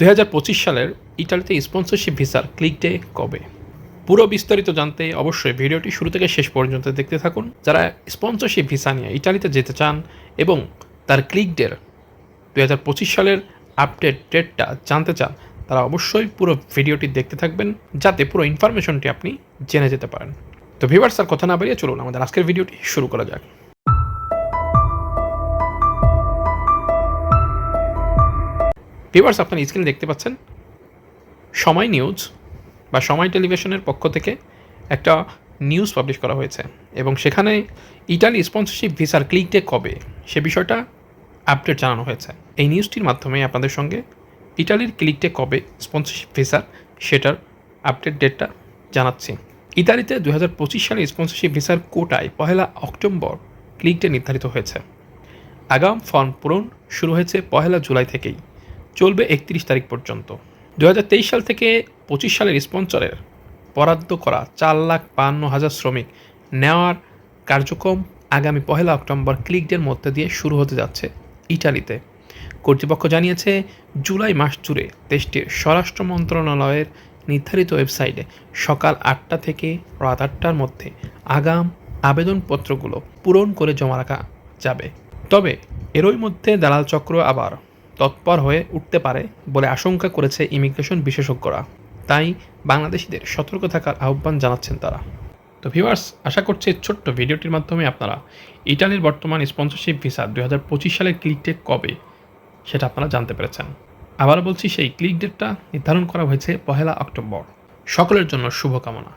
দুই হাজার পঁচিশ সালের ইটালিতে স্পন্সরশিপ ভিসার ক্লিক ডে কবে? পুরো বিস্তারিত জানতে অবশ্যই ভিডিওটি শুরু থেকে শেষ পর্যন্ত দেখতে থাকুন। যারা স্পন্সরশিপ ভিসা নিয়ে ইটালিতে যেতে চান এবং তার ক্লিক ডের দুই সালের আপডেট ডেটটা জানতে চান, তারা অবশ্যই পুরো ভিডিওটি দেখতে থাকবেন যাতে পুরো ইনফরমেশনটি আপনি জেনে যেতে পারেন। তো ভিভার্স আর কথা না বাড়িয়ে চলুন, আমাদের আজকের ভিডিওটি শুরু করা যাক। ভিভার্স আপনার স্ক্রিনে দেখতে পাচ্ছেন? সময় নিউজ বা সময় টেলিভিশনের পক্ষ থেকে একটা নিউজ পাবলিশ করা হয়েছে। এবং সেখানে ইটালি স্পন্সরশিপ ভিসার ক্লিক ডে কবে? সে বিষয়টা আপডেট জানানো হয়েছে। এই নিউজটির মাধ্যমে আপনাদের সঙ্গে ইটালির ক্লিক ডে কবে স্পন্সরশিপ ভিসার সেটার আপডেট ডেটটা জানাচ্ছি। ইতালিতে দু হাজার পঁচিশ সালে স্পন্সরশিপ ভিসার কোটায় পহেলা অক্টোবর ক্লিক ডে নির্ধারিত হয়েছে। আগাম ফর্ম পূরণ শুরু হয়েছে পহেলা জুলাই থেকেই। চলবে একত্রিশ তারিখ পর্যন্ত। দু হাজার তেইশ সাল থেকে পঁচিশ সালের স্পন্সরের বরাদ্দ করা চার লাখ বান্ন হাজার শ্রমিক নেওয়ার কার্যক্রম আগামী পহেলা অক্টোবর ক্লিকডের মধ্যে দিয়ে শুরু হতে যাচ্ছে ইটালিতে। কর্তৃপক্ষ জানিয়েছে, জুলাই মাস জুড়ে দেশটির স্বরাষ্ট্র মন্ত্রণালয়ের নির্ধারিত ওয়েবসাইটে সকাল আটটা থেকে রাত আটটার মধ্যে আগাম আবেদনপত্রগুলো পূরণ করে জমা রাখা যাবে। তবে এরই মধ্যে দালাল চক্র আবার তৎপর হয়ে উঠতে পারে বলে আশঙ্কা করেছে ইমিগ্রেশন বিশেষজ্ঞরা। তাই বাংলাদেশিদের সতর্ক থাকার আহ্বান জানাচ্ছেন তারা। তো ভিউয়ার্স, আশা করছি ছোট্ট ভিডিওটির মাধ্যমে আপনারা ইটালির বর্তমান স্পন্সরশিপ ভিসা দু হাজার পঁচিশ সালের ক্লিক ডেট কবে সেটা আপনারা জানতে পেরেছেন। আবার বলছি, সেই ক্লিক ডেটটা নির্ধারণ করা হয়েছে পহেলা অক্টোবর। সকলের জন্য শুভকামনা।